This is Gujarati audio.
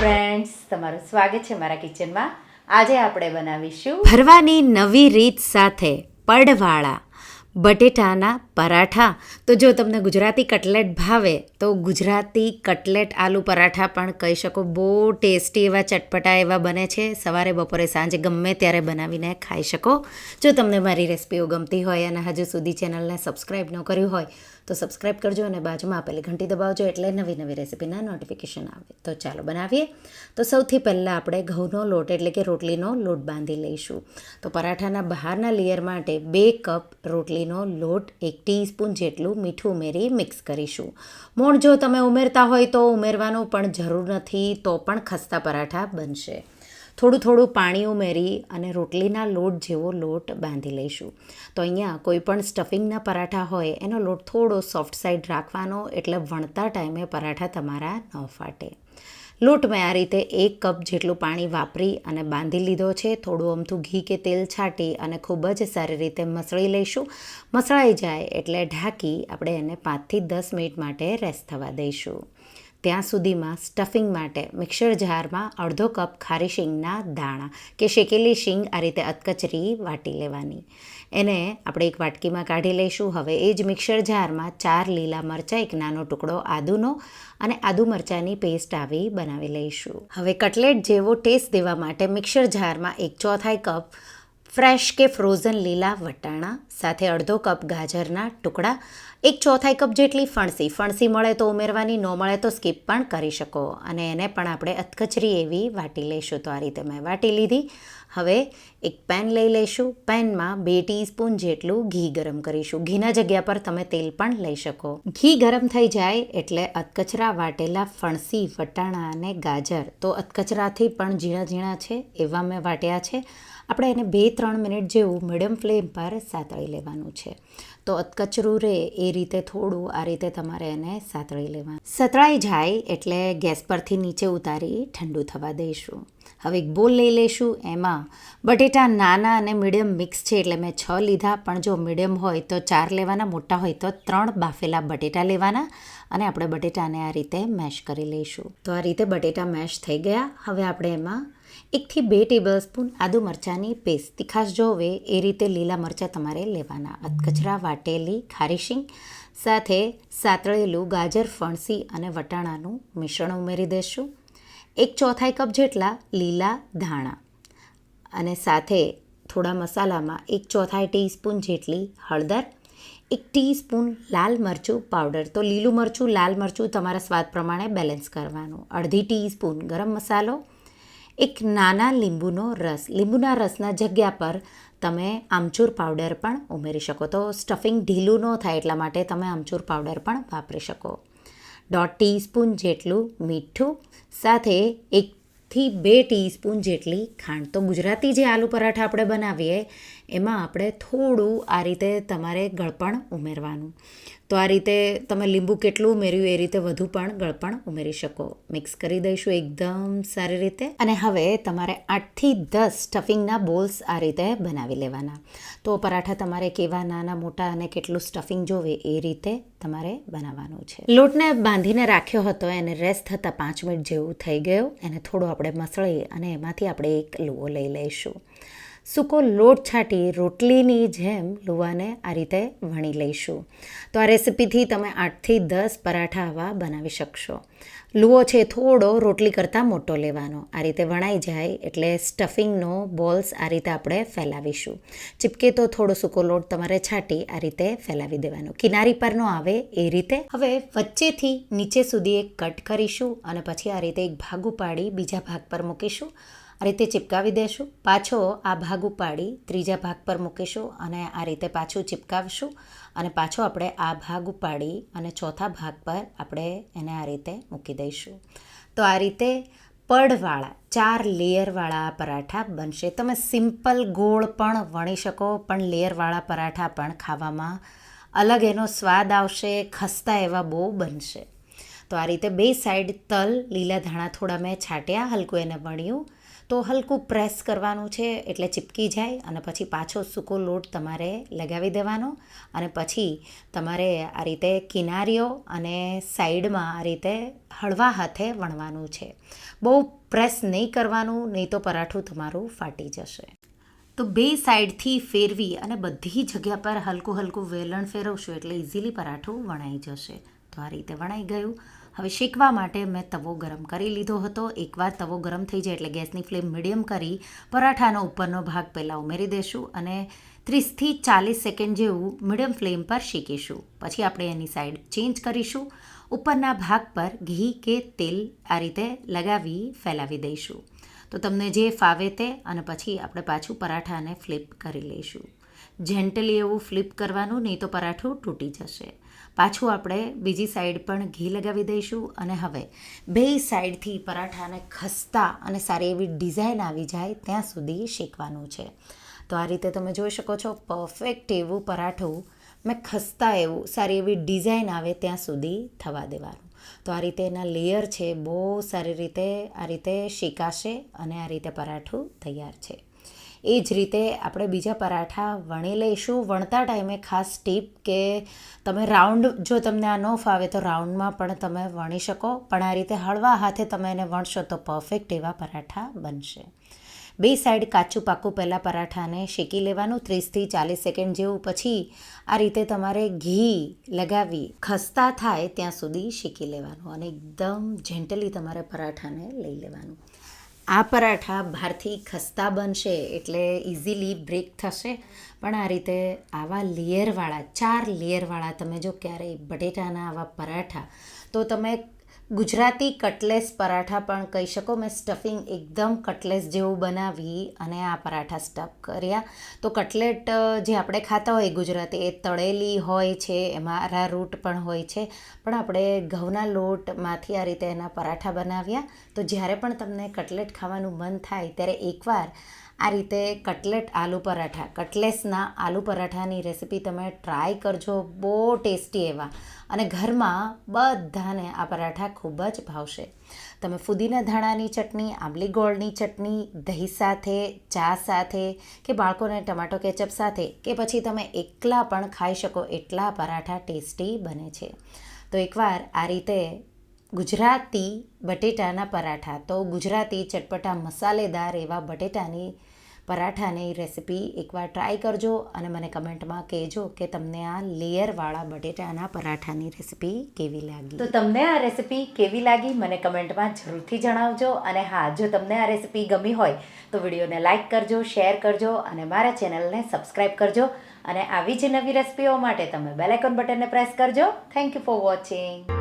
ફ્રેન્ડ્સ તમારું સ્વાગત છે મારા કિચનમાં આજે આપણે બનાવીશું ભરવાની નવી રીત સાથે પડવાળા. બટેટાના પરાઠા. તો જો તમને ગુજરાતી કટલેટ ભાવે, તો ગુજરાતી કટલેટ આલુ પરાઠા પણ કહી શકો. બહુ ટેસ્ટી એવા, ચટપટા એવા બને છે. સવારે, બપોરે, સાંજે ગમે ત્યારે બનાવીને ખાઈ શકો. જો તમને મારી રેસિપીઓ ગમતી હોય અને હજુ સુધી ચેનલને સબસ્ક્રાઈબ ન કર્યું હોય, તો સબસ્ક્રાઈબ કરજો અને બાજુમાં આપેલી ઘંટી દબાવજો એટલે નવી નવી રેસિપીના નોટિફિકેશન આવે. તો ચાલો બનાવીએ. તો સૌથી પહેલાં આપણે ઘઉંનો લોટ, એટલે કે રોટલીનો લોટ બાંધી લઈશું. તો પરાઠાના બહારના લેયર માટે બે કપ રોટલીનો લોટ એક ટીસ્પૂન જેટલું મીઠું ઉમેરી મિક્સ કરીશું. મોણ જો તમે ઉમેરતા હોય તો ઉમેરવાનું પણ જરૂર નથી, તો પણ ખસ્તા પરાઠા બનશે. થોડું થોડું પાણી ઉમેરી અને રોટલીના લોટ જેવો લોટ બાંધી લઈશું. તો અહીંયા કોઈ પણ સ્ટફિંગના પરાઠા હોય, એનો લોટ થોડો સોફ્ટ સાઈડ રાખવાનો એટલે વણતા ટાઈમે પરાઠા તમારા ન ફાટે. લોટ મેં આ રીતે એક કપ જેટલું પાણી વાપરી અને બાંધી લીધો છે. થોડું અમથું ઘી કે તેલ છાંટી અને ખૂબ જ સારી રીતે મસળી લઈશું. મસળાઈ જાય એટલે ઢાંકી આપણે એને પાંચથી દસ મિનિટ માટે રેસ્ટ થવા દઈશું. ત્યાં સુધીમાં સ્ટફિંગ માટે મિક્સર જારમાં અડધો કપ ખારી શીંગના દાણા કે શેકેલી શીંગ આ રીતે અધકચરી વાટી લેવાની. એને આપણે એક વાટકીમાં કાઢી લઈશું. હવે એ જ મિક્સર જારમાં ચાર લીલા મરચાં, એક નાનો ટુકડો આદુનો અને આદુ મરચાંની પેસ્ટ આવી બનાવી લઈશું. હવે કટલેટ જેવો ટેસ્ટ દેવા માટે મિક્સર જારમાં એક ચોથાઈ કપ ફ્રેશ કે ફ્રોઝન લીલા વટાણા, સાથે અડધો કપ ગાજરના ટુકડા એક ચોથાઈ કપ જેટલી ફણસી. ફણસી મળે તો ઉમેરવાની, ન મળે તો સ્કીપ પણ કરી શકો. અને એને પણ આપણે અધકચરી એવી વાટી લઈશું. તો આ રીતે મેં વાટી લીધી. હવે એક પેન લઈ લઈશું. પેનમાં બે ટીસ્પૂન જેટલું ઘી ગરમ કરીશું. ઘીના જગ્યા પર તમે તેલ પણ લઈ શકો. ઘી ગરમ થઈ જાય એટલે અધકચરા વાટેલા ફણસી, વટાણા અને ગાજર તો અધકચરાથી પણ ઝીણા ઝીણા છે એવા મેં વાટ્યા છે. આપણે એને બે, ત્રણ મિનિટ જેવું મીડિયમ ફ્લેમ પર સાતળી લેવાનું છે. તો અતકચરું રહે એ રીતે થોડું આ રીતે તમારે એને સાતળી લેવાનું. સતળાઈ જાય એટલે ગેસ પરથી નીચે ઉતારી ઠંડુ થવા દઈશું. હવે એક બોલ લઈ લઈશું એમાં. બટેટા નાના અને મીડિયમ મિક્સ છે એટલે મેં છ લીધા, પણ જો મીડિયમ હોય તો ચાર લેવાના, મોટા હોય તો ત્રણ બાફેલા બટેટા લેવાના અને આપણે બટેટાને આ રીતે મેશ કરી લઈશું. તો આ રીતે બટેટા મેશ થઈ ગયા. હવે આપણે એમાં એકથી બે ટેબલ સ્પૂન આદુ મરચાંની પેસ્ટ. તીખાશ જોવે એ રીતે લીલા મરચાં તમારે લેવાના. અધકચરા વાટેલી ખારીશીંગ સાથે સાતળેલું ગાજર ફણસી અને વટાણાનું મિશ્રણ ઉમેરી દઈશું એક ચોથાઈ કપ જેટલા લીલા ધાણા અને સાથે થોડા મસાલામાં એક ચોથાઈ ટીસ્પૂન જેટલી હળદર, એક ટીસ્પૂન લાલ મરચું પાવડર. તો લીલું મરચું, લાલ મરચું તમારા સ્વાદ પ્રમાણે બેલેન્સ કરવાનું. અડધી ટીસ્પૂન ગરમ મસાલો એક નાના લીંબુનો રસ, લીંબુના રસના જગ્યા પર તમે આમચૂર પાવડર પણ ઉમેરી શકો. તો સ્ટફિંગ ઢીલું ન થાય એટલા માટે તમે આમચૂર પાવડર પણ વાપરી શકો. દોઢ ટીસ્પૂન જેટલું મીઠું, સાથે એકથી બે ટીસ્પૂન જેટલી ખાંડ. તો ગુજરાતી જે આલુ પરાઠા આપણે બનાવીએ એમાં આપણે થોડું આ રીતે તમારે ગળપણ ઉમેરવાનું. તો આ રીતે તમે લીંબુ કેટલું ઉમેર્યું એ રીતે વધુ પણ ગળપણ ઉમેરી શકો. મિક્સ કરી દઈશું એકદમ સારી રીતે. અને હવે તમારે આઠથી દસ સ્ટફિંગના બોલ્સ આ રીતે બનાવી લેવાના. તો પરાઠા તમારે કેવા નાના મોટા અને કેટલું સ્ટફિંગ જોવે એ રીતે તમારે બનાવવાનું છે. લોટને બાંધીને રાખ્યો હતો એને રેસ્ટ થતાં પાંચ મિનિટ જેવું થઈ ગયું. એને થોડો આપણે મસળી અને એમાંથી આપણે એક લુઓ લઈ લઈશું. સૂકો લોટ છાંટી રોટલીની જેમ લુવાને આ રીતે વણી લઈશું. તો આ રેસિપીથી તમે આઠથી દસ પરાઠા આવા બનાવી શકશો. લુઓ છે થોડો રોટલી કરતાં મોટો લેવાનો. આ રીતે વણાઈ જાય એટલે સ્ટફિંગનો બોલ્સ આ રીતે આપણે ફેલાવીશું. ચીપકે તો થોડો સૂકો લોટ તમારે છાંટી આ રીતે ફેલાવી દેવાનો. કિનારી પરનો આવે એ રીતે. હવે વચ્ચેથી નીચે સુધી એક કટ કરીશું અને પછી આ રીતે એક ભાગ ઉપાડી બીજા ભાગ પર મૂકીશું. આ રીતે ચિપકાવી દેશું, પાછો આ ભાગ ઉપાડી ત્રીજા ભાગ પર મૂકીશું અને આ રીતે પાછું ચિપકાવશું અને પાછો આપણે આ ભાગ ઉપાડી અને ચોથા ભાગ પર આપણે એને આ રીતે મૂકી દઈશું. તો આ રીતે પડવાળા, ચાર લેયરવાળા પરાઠા બનશે. તમે સિમ્પલ ગોળ પણ વણી શકો, પણ લેયરવાળા પરાઠા પણ ખાવામાં અલગ એનો સ્વાદ આવશે, ખસ્તા એવા બહુ બનશે. તો આ રીતે બે સાઈડ તલ, લીલા ધાણા થોડા મેં છાંટ્યા, હલકું એને વણ્યું. તો હલકું પ્રેસ કરવાનું છે એટલે ચીપકી જાય અને પછી પાછો સૂકો લોટ તમારે લગાવી દેવાનો અને પછી તમારે આ રીતે કિનારીઓ અને સાઈડમાં આ રીતે હળવા હાથે વણવાનું છે. બહુ પ્રેસ નહીં કરવાનું, નહીં તો પરાઠું તમારું ફાટી જશે. તો બે સાઈડથી ફેરવી અને બધી જગ્યા પર હલકું હલકું વેલણ ફેરવશો એટલે ઇઝીલી પરાઠું વણાઈ જશે. તો આ રીતે વણાઈ ગયું. હવે શેકવા માટે મેં તવો ગરમ કરી લીધો હતો. એકવાર તવો ગરમ થઈ જાય એટલે ગેસની ફ્લેમ મીડિયમ કરી પરાઠાનો ઉપરનો ભાગ પહેલાં ઉમેરી દઈશું અને ત્રીસથી ચાલીસ સેકન્ડ જેવું મીડિયમ ફ્લેમ પર શેકીશું. પછી આપણે એની સાઈડ ચેન્જ કરીશું. ઉપરના ભાગ પર ઘી કે તેલ આ રીતે લગાવી ફેલાવી દઈશું. તો તમને જે ફાવે તે અને પછી આપણે પાછું પરાઠાને ફ્લિપ કરી લઈશું. જેન્ટલી એવું ફ્લિપ કરવાનું, નહીં તો પરાઠું તૂટી જશે. પાછું આપણે બીજી સાઈડ પણ ઘી લગાવી દઈશું અને હવે બે સાઈડથી પરાઠાને ખસતા અને સારી એવી ડિઝાઇન આવી જાય ત્યાં સુધી શેકવાનું છે. તો આ રીતે તમે જોઈ શકો છો, પરફેક્ટ એવું પરાઠું મેં ખસતા એવું સારી એવી ડિઝાઇન આવે ત્યાં સુધી થવા દેવાનું. તો આ રીતે એના લેયર છે, બહુ સારી રીતે આ રીતે શેકાશે અને આ રીતે પરાઠું તૈયાર છે. એ જ રીતે આપણે બીજા પરાઠા વણી લઈશું. વણતા ટાઈમે ખાસ ટીપ કે તમે રાઉન્ડ જો તમને આ ન ફાવે તો રાઉન્ડમાં પણ તમે વણી શકો. પણ આ રીતે હળવા હાથે તમે એને વણશો તો પરફેક્ટ એવા પરાઠા બનશે. બે સાઈડ કાચું પાકું પહેલાં પરાઠાને શેકી લેવાનું. ત્રીસથી ચાલીસ સેકન્ડ જેવું પછી આ રીતે તમારે ઘી લગાવી ખસ્તા થાય ત્યાં સુધી શેકી લેવાનું અને એકદમ જેન્ટલી તમારે પરાઠાને લઈ લેવાનું. આ પરાઠા બહારથી ખસ્તા બનશે એટલે ઇઝીલી બ્રેક થશે. પણ આ રીતે આવા લેયરવાળા ચાર લેયરવાળા તમે જો ક્યારેય બટેટાના આવા પરાઠા, તો તમે ગુજરાતી કટલેસ પરાઠા પણ કહી શકો. મેં સ્ટફિંગ એકદમ કટલેસ જેવું બનાવી અને આ પરાઠા સ્ટફ કર્યા. તો કટલેટ જે આપણે ખાતા હોય ગુજરાતી, એ તળેલી હોય છે, એમાં અરારૂટ પણ હોય છે. પણ આપણે ઘઉંના લોટમાંથી આ રીતે એના પરાઠા બનાવ્યા. તો જ્યારે પણ તમને કટલેટ ખાવાનું મન થાય, ત્યારે એકવાર આ રીતે કટલેટ આલુ પરાઠા, કટલેસના આલુ પરાઠાની રેસીપી તમે ટ્રાય કરજો, બહુ ટેસ્ટી એવા. અને ઘરમાં બધાને આ પરાઠા ખૂબ જ ભાવશે. તમે ફુદીના ધાણાની ચટણી, આંબલી ગોળની ચટણી, દહીં સાથે, ચા સાથે કે બાળકોને ટમાટો કેચઅપ સાથે કે પછી તમે એકલા પણ ખાઈ શકો, એટલા પરાઠા ટેસ્ટી બને છે. તો એકવાર આ રીતે ગુજરાતી બટેટાના પરાઠા. તો ગુજરાતી ચટપટા મસાલેદાર એવા બટેટાની પરાઠાની રેસીપી એકવાર ટ્રાય કરજો અને મને કમેન્ટમાં કહેજો કે તમને આ લેયરવાળા બટેટાના પરાઠાની રેસીપી કેવી લાગી. તો તમને આ રેસિપી કેવી લાગી મને કમેન્ટમાં જરૂરથી જણાવજો અને હા, જો તમને આ રેસિપી ગમી હોય તો વિડીયોને લાઇક કરજો, શેર કરજો અને મારા ચેનલને સબસ્ક્રાઈબ કરજો અને આવી જ નવી રેસિપીઓ માટે તમે બેલ આઇકોન બટનને પ્રેસ કરજો. Thank you for watching.